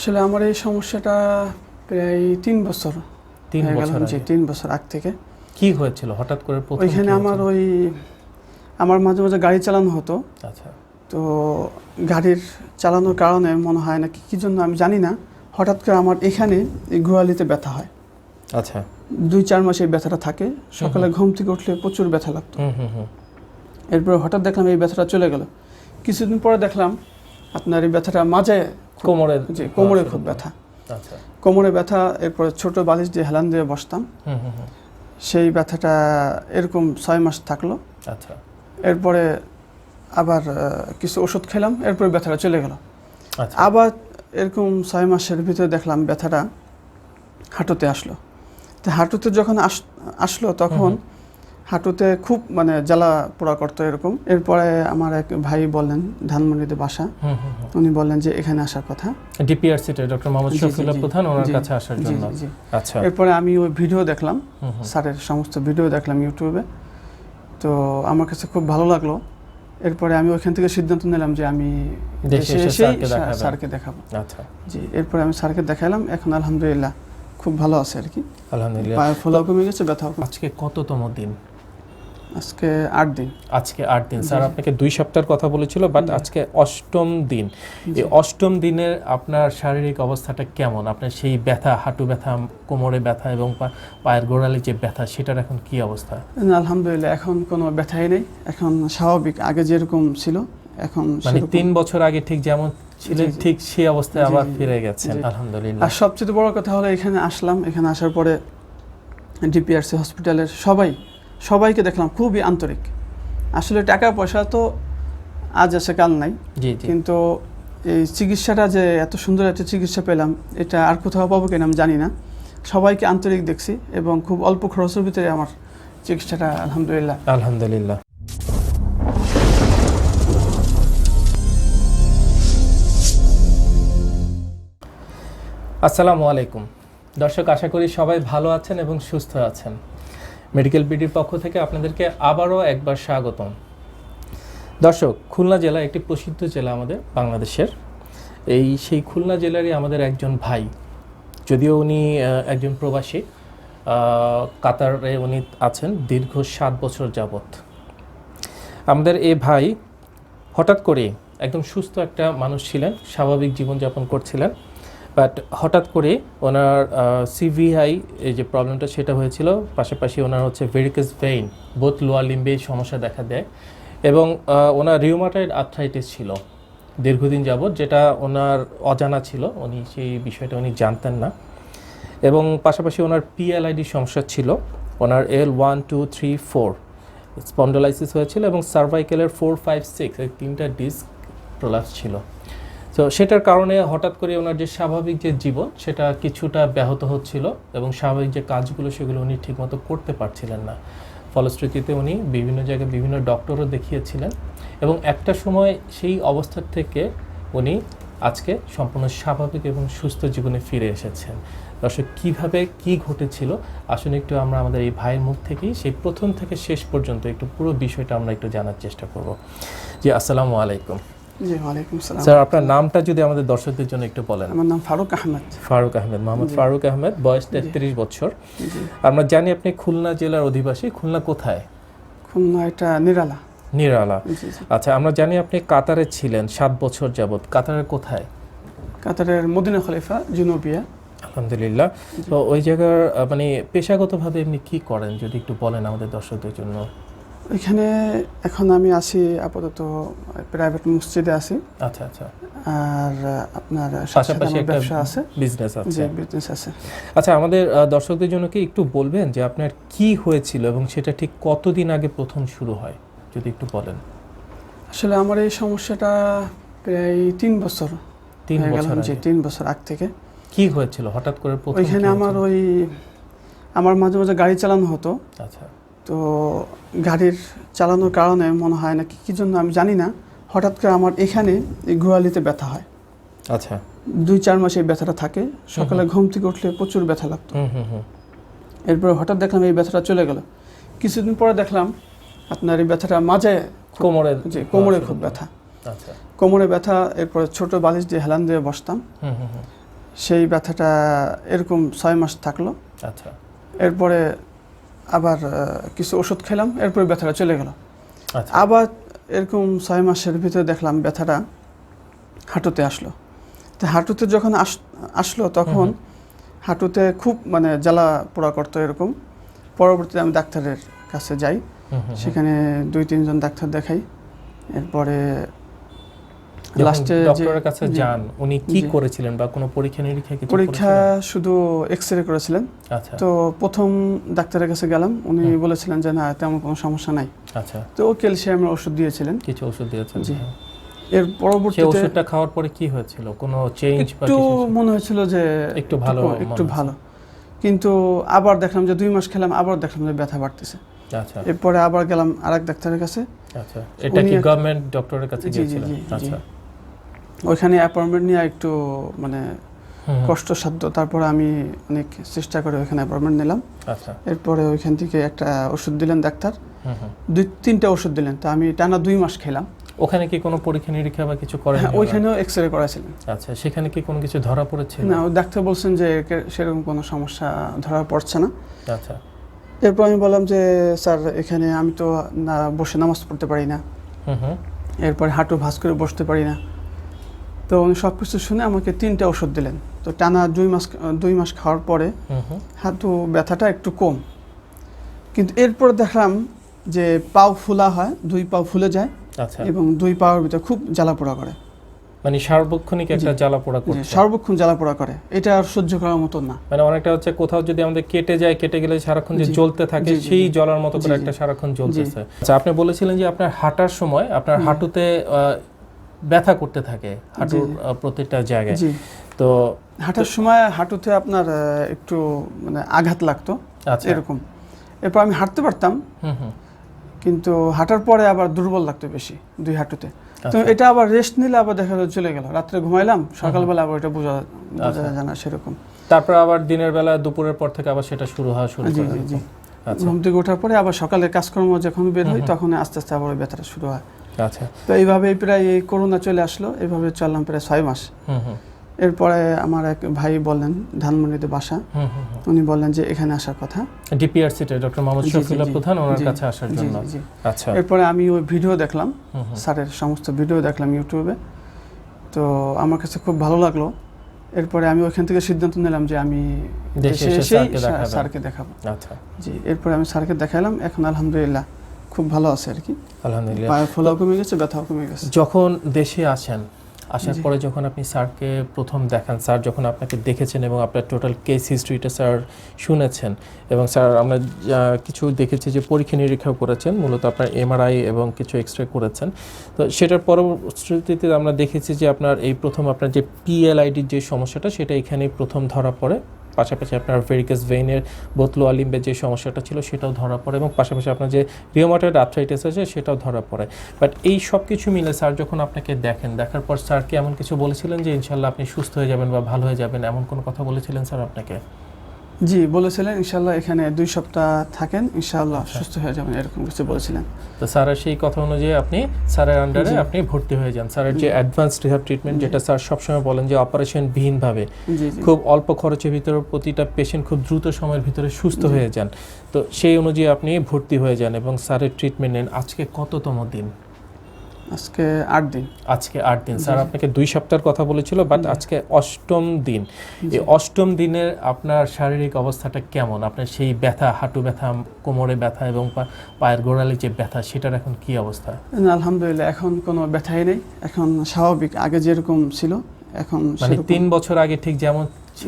আসলে আমার এই সমস্যাটা প্রায় তিন বছর তিন বছর জি তিন বছর আগ থেকে। কি হয়েছিল? হঠাৎ করে ওইখানে আমার ওই আমার মাঝে মাঝে গাড়ি চালানো হতো। আচ্ছা। তো গাড়ির চালানোর কারণে মনে হয় না কি কী জন্য আমি জানি না। হঠাৎ করে আমার এখানে এই গোয়ালিতে ব্যথা হয়। আচ্ছা। দুই চার মাসে এই ব্যথাটা থাকে। সকালে ঘুম থেকে উঠলে প্রচুর ব্যথা লাগতো। এরপরে হঠাৎ দেখলাম এই ব্যথাটা চলে গেল। কিছুদিন পরে দেখলাম আপনার এই ব্যথাটা মাঝে কোমরে যে কোমরে খুব ব্যথা। আচ্ছা। কোমরে ব্যথা এরপরে ছোট বালিশ দিয়ে হেলান দিয়ে বসতাম। সেই ব্যথাটা এরকম ছয় মাস থাকল। আচ্ছা। এরপরে আবার কিছু ওষুধ খেলাম এরপরে ব্যথাটা চলে গেল। আচ্ছা। আবার এরকম ছয় মাসের ভিতরে দেখলাম ব্যথাটা হাঁটুতে আসলো। তো হাঁটুতে যখন আস- আসলো তখন হাঁটুতে খুব মানে জ্বালা পোড়া করতো এরকম। এরপরে আমার এক ভাই বললেন ধানমন্ডিতে বাসা। উনি বললেন যে এখানে আসার কথা। ডিপিআরসিতে ডক্টর মোহাম্মদ শফিউল্লাহ প্রধান ওনার কাছে আসার জন্য। আচ্ছা। এরপরে আমি ওই ভিডিও দেখলাম। স্যারের সমস্ত ভিডিও দেখলাম ইউটিউবে। তো আমার কাছে খুব ভালো লাগল। এরপরে আমি ওইখান থেকে সিদ্ধান্ত নিলাম যে আমি দেশে এসেই স্যারকে দেখাবো। আচ্ছা। জি এরপরে আমি স্যারকে দেখালাম। এখন আলহামদুলিল্লাহ খুব ভালো আছে আর কি। আলহামদুলিল্লাহ। পায়ের ফোলাও কমে গেছে ব্যথাও আজকে কততম দিন? আজকে আট দিন। আজকে আট দিন। স্যার আপনাকে দুই সপ্তাহের কথা বলেছিল বাট আজকে অষ্টম দিন। এই অষ্টম দিনের আপনার শারীরিক অবস্থাটা কেমন? আপনার সেই ব্যথা হাঁটু ব্যথা কোমরে ব্যথা এবং পায়ের গোড়ালি যে ব্যথা সেটার এখন কি অবস্থা? আলহামদুলিল্লাহ এখন কোনো ব্যথাই নেই। এখন স্বাভাবিক আগে যেরকম ছিল এখন মানে তিন বছর আগে ঠিক যেমন ছিলেন। ঠিক সেই অবস্থায় আবার ফিরে গেছেন আলহামদুলিল্লাহ। আর সবচেয়ে বড় কথা হলো এখানে আসলাম এখানে আসার পরে ডিপিআরসি হসপিটালের সবাই সবাইকে দেখলাম খুবই আন্তরিক। আসলে টাকা পয়সা তো আজ আছে কাল নাই। কিন্তু এই চিকিৎসাটা যে এত সুন্দর একটা চিকিৎসা পেলাম এটা আর কোথাও পাবো কিনা আমি জানি না। সবাইকে আন্তরিক দেখছি এবং খুব অল্প খরচের ভিতরে আমার চিকিৎসাটা আলহামদুলিল্লাহ। আলহামদুলিল্লাহ। আসসালামু আলাইকুম। দর্শক আশা করি সবাই ভালো আছেন এবং সুস্থ আছেন। মেডিকেল বিডির পক্ষ থেকে আপনাদেরকে আবারও একবার স্বাগতম। দর্শক, খুলনা জেলা একটি প্রসিদ্ধ জেলা আমাদের বাংলাদেশের। এই সেই খুলনা জেলারই আমাদের একজন ভাই। যদিও উনি একজন প্রবাসী কাতারে উনি আছেন দীর্ঘ সাত বছর যাবৎ। আমাদের এই ভাই হঠাৎ করে একদম সুস্থ একটা মানুষ ছিলেন, স্বাভাবিক জীবনযাপন করছিলেন। বাট হঠাৎ করে ওনার সিভিআই এই যে প্রবলেমটা সেটা হয়েছিল। পাশাপাশি ওনার হচ্ছে ভেরিকাস ভেইন বোথ লোয়ার লিম্বে সমস্যা দেখা দেয়। এবং ওনার রিউমাটয়েড আর্থ্রাইটিস ছিল দীর্ঘদিন যাবৎ, যেটা ওনার অজানা ছিল। উনি সেই বিষয়টা উনি জানতেন না। এবং পাশাপাশি ওনার পিএলআইডি সমস্যা ছিল। ওনার L one two three four spondylosis হয়েছিল এবং সার্ভাইকেলের ফোর ফাইভ সিক্স এই তিনটা ডিস্ক প্রলাপস ছিল। তো সেটার কারণে হঠাৎ করে ওনার যে স্বাভাবিক যে জীবন, সেটা কিছুটা ব্যাহত হচ্ছিল এবং স্বাভাবিক যে কাজগুলো, সেগুলো উনি ঠিকমতো করতে পারছিলেন না। ফলশ্রুতিতে উনি বিভিন্ন জায়গায় বিভিন্ন ডক্টরও দেখিয়েছিলেন এবং একটা সময় সেই অবস্থার থেকে উনি আজকে সম্পূর্ণ স্বাভাবিক এবং সুস্থ জীবনে ফিরে এসেছেন। দর্শক, কীভাবে কি ঘটেছিল? আসলে একটু আমরা আমাদের এই ভাইয়ের মুখ থেকেই সেই প্রথম থেকে শেষ পর্যন্ত একটু পুরো বিষয়টা আমরা একটু জানার চেষ্টা করব। জি, আসসালামু আলাইকুম। জি ওয়ালাইকুম সালাম। স্যার আপনার নামটা যদি আমাদের দর্শকদের জন্য একটু বলেন। আমার নাম ফারুক আহমেদ। ফারুক আহমেদ মোহাম্মদ ফারুক আহমেদ বয়স তেত্রিশ বছর। আমরা জানি আপনি খুলনা জেলার অধিবাসী। খুলনা কোথায়? খুলনা এটা নিরালা। নিরালা। আচ্ছা আমরা জানি আপনি কাতারে ছিলেন সাত বছর যাবত কাতারের কোথায়? কাতারের মদিনা খলিফা জুনুবিয়া। আলহামদুলিল্লাহ। তো ওই জায়গার মানে পেশাগতভাবে এমনি কি করেন যদি একটু বলেন আমাদের দর্শকদের জন্য? এখানে এখন আমি আছি আপাতত প্রাইভেট মসজিদে আছি। আচ্ছা আচ্ছা। আর আপনার পাশাপাশি একটা ব্যবসা আছে। বিজনেস জি আছে বিজনেস আছে। আচ্ছা আমাদের দর্শকদের জন্য কি একটু বলবেন যে আপনার কি হয়েছিল এবং সেটা ঠিক কতদিন আগে প্রথম শুরু হয় যদি একটু বলেন? আসলে আমার এই সমস্যাটা প্রায় তিন বছর তিন বছর জি তিন বছর আগ থেকে। কি হয়েছিল? হঠাৎ করে ওইখানে আমার ওই আমার মাঝে মাঝে গাড়ি চালানো হতো। আচ্ছা। তো গাড়ির চালানোর কারণে মনে হয় না কি কী জন্য আমি জানি না। হঠাৎ করে আমার এখানে এই গোয়ালিতে ব্যথা হয়। আচ্ছা। দুই চার মাসে এই ব্যথাটা থাকে। সকালে ঘুম থেকে উঠলে প্রচুর ব্যথা লাগতো। এরপরে হঠাৎ দেখলাম এই ব্যথাটা চলে গেল। কিছুদিন পরে দেখলাম আপনার এই ব্যথাটা মাঝে কোমরে যে কোমরে খুব ব্যথা। আচ্ছা। কোমরে ব্যথা এরপরে ছোট বালিশ দিয়ে হেলান দিয়ে বসতাম। সেই ব্যথাটা এরকম ছয় মাস থাকল। আচ্ছা। এরপরে আবার কিছু ওষুধ খেলাম এরপরে ব্যথাটা চলে গেল। আচ্ছা। আবার এরকম ছয় মাসের ভিতরে দেখলাম ব্যথাটা হাঁটুতে আসলো। তো হাঁটুতে যখন আস- আসলো তখন হাঁটুতে খুব মানে জ্বালা পোড়া করতো এরকম। পরবর্তীতে আমি ডাক্তারের কাছে যাই। সেখানে দুই তিনজন ডাক্তার দেখাই। এরপরে লাস্টে ডক্টরের কাছে যান উনি কি করেছিলেন বা কোনো পরীক্ষা নিরীক্ষা কিছু পরীক্ষা শুধু এক্স রে করেছিলেন। আচ্ছা। তো প্রথম ডাক্তারের কাছে গেলাম উনি বলেছিলেন যে না তেমন কোনো সমস্যা নাই। আচ্ছা। তো ক্যালসিয়ামের ওষুধ দিয়েছিলেন। কিছু ওষুধ দিয়েছেন জি। হ্যাঁ। এর পরবর্তীতে ওষুধটা খাওয়ার পরে কি হয়েছিল? কোনো চেঞ্জ বা একটু কিছু মনে হয়েছিল যে একটু ভালো একটু ভালো। কিন্তু আবার দেখলাম যে দুই মাস খেলাম আবার দেখলাম যে ব্যথা বাড়তেছে। আচ্ছা। এরপরে আবার গেলাম আরেক ডাক্তারের কাছে। আচ্ছা। এটা কি গভর্নমেন্ট ডক্টরের কাছে গিয়েছিলেন। আচ্ছা। ওইখানে অ্যাপয়েন্টমেন্ট নিয়ে একটু মানে। কষ্টসাধ্য। তারপরে আমি অনেক চেষ্টা করে ওইখানে অ্যাপয়েন্টমেন্ট নিলাম। আচ্ছা। এরপরে ওইখান থেকে একটা ওষুধ দিলেন ডাক্তার। দুই তিনটা ওষুধ দিলেন। তো আমি টানা দুই মাস খেলাম। ওখানে কি কোনো পরীক্ষা নিরীক্ষা বা কিছু করেন হ্যাঁ ওইখানেও এক্স রে করাছিলেন। আচ্ছা সেখানে কি কোনো কিছু ধরা পড়েছে? না ডাক্তার বলছেন যে সেরকম কোনো সমস্যা ধরা পড়ছে না। আচ্ছা। এরপর আমি বললাম যে স্যার এখানে আমি তো না বসে নামাজ পড়তে পারি না। এরপরে হাঁটু ভাঁজ করে বসতে পারি না। তো উনি সব কিছু শুনে আমাকে তিনটা ওষুধ দিলেন। তো টানা দুই মাস দুই মাস খাওয়ার পরে হাঁটু ব্যথাটা একটু কম। কিন্তু এরপর দেখলাম যে পাও ফুলা হয় দুই পাও ফুলে যায় আচ্ছা। এবং দুই পাওয়ার ভিতরে খুব জ্বালা পোড়া করে। মানে সার্বক্ষণিক একটা জি। জ্বালা পোড়া যে করছে। সর্বক্ষণ করে। এটা আর সহ্য করার মতন না। মানে অনেকটা হচ্ছে কোথাও যদি আমাদের কেটে যায় কেটে গেলে সারাক্ষণ যে জ্বলতে থাকে সেই জ্বলার মতো করে। একটা সারাক্ষণ জ্বলতেছে। আচ্ছা আপনি বলেছিলেন যে আপনার হাঁটার সময় আপনার হাঁটুতে ব্যথা করতে থাকে হাঁটুর প্রত্যেকটা জায়গায়। তো হাঁটার সময় হাঁটুতে আপনার একটু মানে আঘাত লাগতো। আচ্ছা। এরকম। এরপর আমি হাঁটতে পারতাম। কিন্তু হাঁটার পরে আবার দুর্বল লাগতো বেশি দুই হাঁটুতে। তো আচ্ছা। এটা আবার রেস্ট নিলে আবার দেখা যায় চলে গেল। রাত্রে ঘুমাইলাম সকালবেলা আবার এটা বোঝা বোঝা আচ্ছা। যায় না সেরকম। তারপর আবার দিনের বেলা দুপুরের পর থেকে আবার সেটা শুরু হওয়া শুরু জি জি আচ্ছা। ঘুম থেকে ওঠার পরে আবার সকালে কাজকর্ম যখন বের হই হুম। তখন আস্তে আস্তে আবার ব্যথাটা শুরু হয়। আচ্ছা তো এইভাবে প্রায় এই করোনা চলে আসলো এইভাবে চললাম প্রায় ছয় মাস। এরপরে আমার এক ভাই বললেন ধানমন্ডিতে বাসা। উনি বললেন যে এখানে আসার কথা। ডিপিআরসিতে ডক্টর মোহাম্মদ প্রধান ওনার কাছে আসার জন্য। আচ্ছা। এরপরে আমি ওই ভিডিও দেখলাম স্যারের সমস্ত ভিডিও দেখলাম ইউটিউবে। তো আমার কাছে খুব ভালো লাগল। এরপরে আমি ওইখান থেকে সিদ্ধান্ত নিলাম যে আমি দেশে এসেই স্যারকে দেখাবো। আচ্ছা। জি এরপরে আমি স্যারকে দেখালাম এখন আলহামদুলিল্লাহ। খুব ভালো আছে আর কি। আলহামদুলিল্লাহ। পায়ের ফোলাও কমে গেছে ব্যথাও কমে গেছে। যখন দেশে আসেন আসার পরে যখন আপনি স্যারকে প্রথম দেখান স্যার যখন আপনাকে দেখেছেন এবং আপনার টোটাল কেস হিস্ট্রিটা স্যার শুনেছেন এবং স্যার আমরা কিছু দেখেছি যে পরীক্ষা নিরীক্ষাও করেছেন মূলত আপনার এমআরআই এবং কিছু এক্স রে করেছেন। তো সেটার পরবর্তীতে আমরা দেখেছি যে আপনার এই প্রথম আপনার যে পিএলআইডির যে সমস্যাটা সেটা এখানেই প্রথম ধরা পড়ে। পাশাপাশি আপনার ভেরিকাস ভেইনের বোতলো অলিম্বের যে সমস্যাটা ছিল সেটাও ধরা পড়ে এবং পাশাপাশি আপনার যে রিওমাটয়েড আর্থ্রাইটিস আছে সেটাও ধরা পড়ে। বাট এই সব কিছু মিলে স্যার, যখন আপনাকে দেখেন, দেখার পর স্যার কি এমন কিছু বলেছিলেন যে, ইনশাল্লাহ আপনি সুস্থ হয়ে যাবেন বা ভালো হয়ে যাবেন, এমন কোনো কথা বলেছিলেন স্যার আপনাকে? জি বলেছিলেন ইনশাল্লাহ এখানে দুই সপ্তাহ থাকেন ইনশাল্লাহ আচ্ছা। সুস্থ হয়ে যাবেন এরকম কিছু বলেছিলেন। তো স্যারের সেই কথা অনুযায়ী আপনি স্যারের আন্ডারে আপনি ভর্তি হয়ে যান। স্যারের যে। অ্যাডভান্স রিহাব ট্রিটমেন্ট যেটা স্যার সবসময় বলেন যে অপারেশন বিহীনভাবে খুব অল্প খরচের ভিতরে প্রতিটা পেশেন্ট খুব দ্রুত সময়ের ভিতরে সুস্থ হয়ে যান। তো সেই অনুযায়ী আপনি ভর্তি হয়ে যান এবং স্যারের ট্রিটমেন্ট নেন। আজকে কততম দিন? আজকে আট দিন। আজকে আট দিন। স্যার আপনাকে দুই সপ্তাহের কথা বলেছিল বাট আজকে অষ্টম দিন। এই অষ্টম দিনের আপনার শারীরিক অবস্থাটা কেমন? আপনার সেই ব্যথা হাঁটু ব্যথা কোমরে ব্যথা এবং পায়ের গোড়ালি যে ব্যথা সেটার এখন কি অবস্থা? আলহামদুলিল্লাহ এখন কোনো ব্যথাই নেই। এখন স্বাভাবিক আগে যেরকম ছিল এখন মানে তিন বছর আগে ঠিক যেমন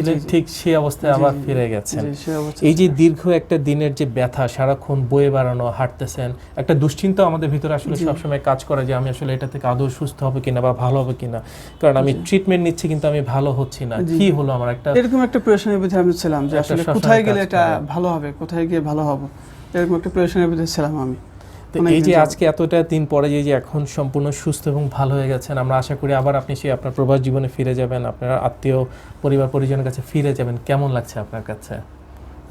জি। ঠিক সেই অবস্থায় আবার ফিরে গেছেন। এই যে দীর্ঘ একটা দিনের যে ব্যথা সারাক্ষণ বয়ে বেড়ানো হাঁটতেছেন একটা দুশ্চিন্তা আমাদের ভিতরে আসলে সবসময় কাজ করে যে আমি আসলে এটা থেকে আদৌ সুস্থ হবে কিনা বা ভালো হবে কিনা। কারণ আমি ট্রিটমেন্ট নিচ্ছি কিন্তু আমি ভালো হচ্ছি না। কি হলো আমার একটা এরকম একটা প্রেশনের ভিতরে আমি ছিলাম যে আসলে কোথায় গেলে এটা ভালো হবে কোথায় গিয়ে ভালো হবে? এরকম একটা প্রেশনের ভিতরে ছিলাম আমি। তো এই যে আজকে এতটা দিন পরে যে যে এখন সম্পূর্ণ সুস্থ এবং ভালো হয়ে গেছেন আমরা আশা করি আবার আপনি সেই আপনার প্রবাস জীবনে ফিরে যাবেন আপনার আত্মীয় পরিবার পরিজনের কাছে ফিরে যাবেন। কেমন লাগছে আপনার কাছে?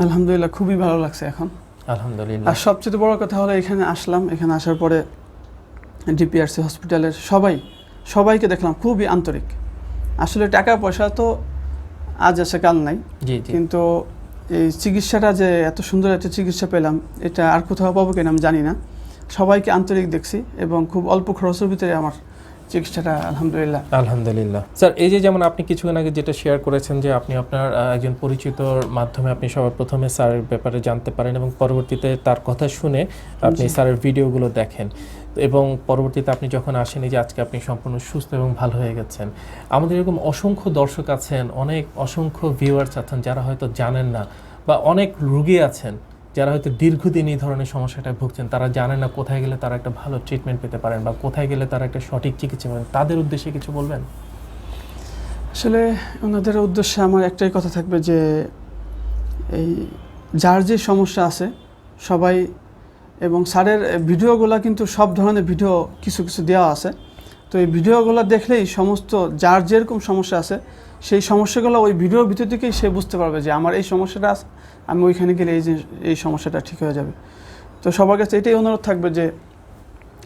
আলহামদুলিল্লাহ খুবই ভালো লাগছে এখন। আলহামদুলিল্লাহ। আর সবচেয়ে বড় কথা হলো এখানে আসলাম এখানে আসার পরে ডিপিআরসি হসপিটালের সবাই সবাইকে দেখলাম খুবই আন্তরিক। আসলে টাকা পয়সা তো আজ আছে কাল নাই জি জি। কিন্তু এই চিকিৎসাটা যে এত সুন্দর একটা চিকিৎসা পেলাম এটা আর কোথাও পাবো কিনা আমি জানি না। সবাইকে আন্তরিক দেখছি এবং খুব অল্প খরচের ভিতরে আমার চিকিৎসাটা আলহামদুলিল্লাহ। আলহামদুলিল্লাহ। স্যার এই যে যেমন আপনি কিছুক্ষণ আগে যেটা শেয়ার করেছেন যে আপনি আপনার একজন পরিচিতর মাধ্যমে আপনি সবার প্রথমে স্যারের ব্যাপারে জানতে পারেন এবং পরবর্তীতে তার কথা শুনে আপনি স্যারের ভিডিওগুলো দেখেন। এবং পরবর্তীতে আপনি যখন আসেন এই যে আজকে আপনি সম্পূর্ণ সুস্থ এবং ভালো হয়ে গেছেন। আমাদের এরকম অসংখ্য দর্শক আছেন অনেক অসংখ্য ভিউয়ার্স আছেন যারা হয়তো জানেন না বা অনেক রুগী আছেন। যারা হয়তো দীর্ঘদিন এই ধরনের সমস্যাটা ভুগছেন, তারা জানেন না কোথায় গেলে তারা একটা ভালো ট্রিটমেন্ট পেতে পারেন বা কোথায় গেলে তারা একটা সঠিক চিকিৎসা পাবেন। তাদের উদ্দেশ্যে কিছু বলবেন? আসলে ওনাদের উদ্দেশ্যে আমার একটাই কথা থাকবে যে, এই যার যে সমস্যা আছে, সবাই এবং স্যারের ভিডিওগুলো কিন্তু সব ধরনের ভিডিও কিছু কিছু দেওয়া আছে। তো এই ভিডিওগুলো দেখলেই সমস্ত যার যেরকম সমস্যা আছে, সেই সমস্যাগুলো ওই ভিডিওর ভিতর থেকেই সে বুঝতে পারবে যে আমার এই সমস্যাটা আছে আমি ওইখানে গেলে এই যে এই সমস্যাটা ঠিক হয়ে যাবে। তো সবার কাছে এটাই অনুরোধ থাকবে যে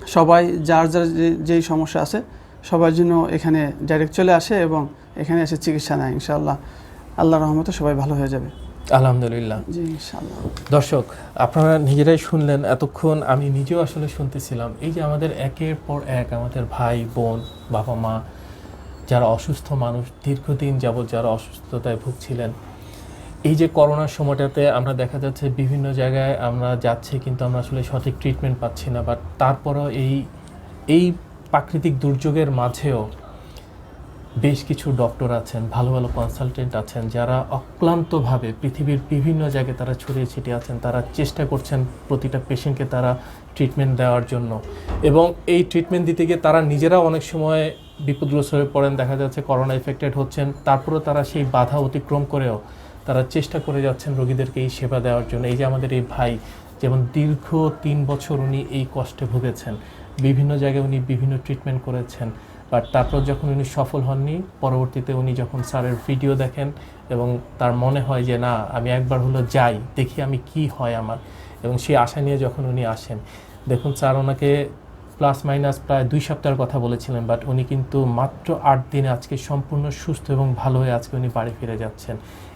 সবাই যার যার যে- যেই সমস্যা আছে সবার জন্য এখানে ডাইরেক্ট চলে আসে এবং এখানে এসে চিকিৎসা নেয় ইনশাআল্লাহ। আল্লাহ রহমতে সবাই ভালো হয়ে যাবে। আলহামদুলিল্লাহ। দর্শক আপনারা নিজেরাই শুনলেন এতক্ষণ আমি নিজেও আসলে শুনতেছিলাম এই যে আমাদের একের পর এক আমাদের ভাই বোন বাবা মা যারা অসুস্থ মানুষ দীর্ঘদিন যাবৎ যারা অসুস্থতায় ভুগছিলেন এই যে করোনার সময়টাতে আমরা দেখা যাচ্ছে বিভিন্ন জায়গায় আমরা যাচ্ছি, কিন্তু আমরা আসলে সঠিক ট্রিটমেন্ট পাচ্ছি না। বাট তারপরও এই এই প্রাকৃতিক দুর্যোগের মাঝেও বেশ কিছু ডক্টর আছেন, ভালো ভালো কনসালটেন্ট আছেন, যারা অক্লান্তভাবে পৃথিবীর বিভিন্ন জায়গায় তারা ছড়িয়ে ছিটিয়ে আছেন। তারা চেষ্টা করছেন প্রতিটা পেশেন্টকে তারা ট্রিটমেন্ট দেওয়ার জন্য। এবং এই ট্রিটমেন্ট দিতে গিয়ে তারা নিজেরাও অনেক সময় বিপদগ্রস্ত হয়ে পড়েন, দেখা যাচ্ছে করোনা এফেক্টেড হচ্ছেন। তারপরেও তারা সেই বাধা অতিক্রম করেও তারা চেষ্টা করে যাচ্ছেন রোগীদেরকে এই সেবা দেওয়ার জন্য। এই যে আমাদের এই ভাই, যেমন দীর্ঘ তিন বছর উনি এই কষ্টে ভুগেছেন, বিভিন্ন জায়গায় উনি বিভিন্ন ট্রিটমেন্ট করেছেন বাট তারপর যখন উনি সফল হননি, পরবর্তীতে উনি যখন স্যারের ভিডিও দেখেন এবং তার মনে হয় যে, না, আমি একবার হলো যাই, দেখি আমি কি হয় আমার। এবং সেই আশা নিয়ে যখন উনি আসেন, দেখুন স্যার ওনাকে প্লাস মাইনাস প্রায় দুই সপ্তাহের কথা বলেছিলেন বাট উনি কিন্তু মাত্র আট দিনে আজকে সম্পূর্ণ সুস্থ এবং ভালো হয়ে আজকে উনি বাড়ি ফিরে যাচ্ছেন।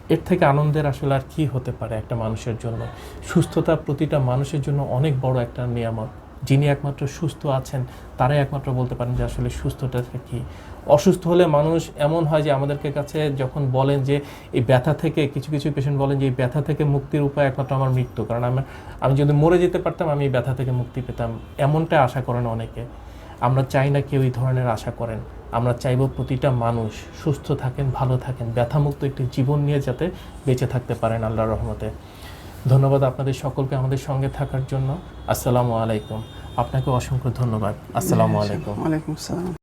এর থেকে আনন্দের আসলে আর কি হতে পারে একটা মানুষের জন্য? সুস্থতা প্রতিটা মানুষের জন্য অনেক বড় একটা নিয়ামত। যিনি একমাত্র সুস্থ আছেন, তারাই একমাত্র বলতে পারেন যে আসলে সুস্থতাটা কি অসুস্থ হলে মানুষ এমন হয় যে আমাদেরকে কাছে যখন বলেন যে, এই ব্যথা থেকে, কিছু কিছু পেশেন্ট বলেন যে, এই ব্যথা থেকে মুক্তির উপায় একমাত্র আমার মৃত্যু। কারণ আমার, আমি যদি মরে যেতে পারতাম, আমি এই ব্যথা থেকে মুক্তি পেতাম। এমনটা আশা করেন অনেকে। আমরা চাই না কেউ এই ধরনের আশা করেন। আমরা চাইব প্রতিটা মানুষ সুস্থ থাকেন ভালো থাকেন ব্যথামুক্ত একটি জীবন নিয়ে যাতে বেঁচে থাকতে পারেন আল্লাহর রহমতে। ধন্যবাদ আপনাদের সকলকে আমাদের সঙ্গে থাকার জন্য। আসসালামু আলাইকুম। আপনাকে অসংখ্য ধন্যবাদ। আসসালামু আলাইকুম। আলাইকুম আসসালাম।